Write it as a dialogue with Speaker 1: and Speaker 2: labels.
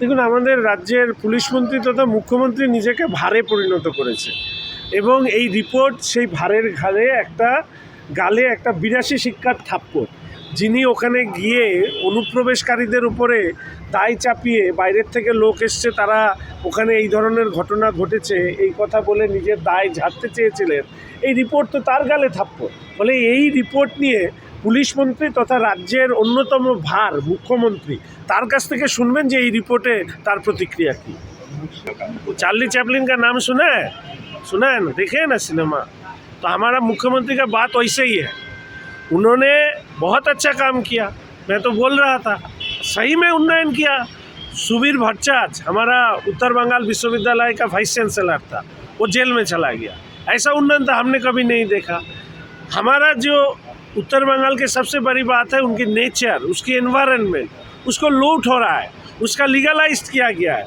Speaker 1: দেখুন, আমাদের রাজ্যের পুলিশ মন্ত্রী তথা মুখ্যমন্ত্রী নিজেকে ভারে পরিণত করেছে। এবং এই রিপোর্ট সেই ভারের ঘাড়ে একটা গালে একটা বিরাশি শিক্ষার থাপ্পড়। যিনি ওখানে গিয়ে অনুপ্রবেশকারীদের উপরে দায় চাপিয়ে বাইরের থেকে লোক এসছে, তারা ওখানে এই ধরনের ঘটনা ঘটেছে, এই কথা বলে নিজের দায় ঝাড়তে চেয়েছিলেন। এই রিপোর্ট তো তার গালে থাপ্পড়। ফলে এই রিপোর্ট নিয়ে পুলিশ মন্ত্রী তথা রাজ্যের অন্যতম ভার মুখ্যমন্ত্রী তার কাছ থেকে শুনবেন যে এই রিপোর্টে তার प्रतिक्रिया की चार्ली चैपलिन का नाम सुना है सुना है ना देखे हैं ना सिनेमा तो हमारा मुख्यमंत्री का बात वैसे ही है उन्होंने बहुत अच्छा काम किया मैं तो बोल रहा था सही में उन्नयन किया सुबीर भट्टाचार्य हमारा उत्तर बंगाल विश्वविद्यालय का वाइस चांसलर था वो जेल में चला गया ऐसा उन्नयन तो हमने कभी नहीं देखा हमारा जो उत्तर बंगाल की सबसे बड़ी बात है उनकी नेचर, उसकी एनवायरनमेंट उसको लूट हो रहा है, उसका लीगलाइज किया गया है।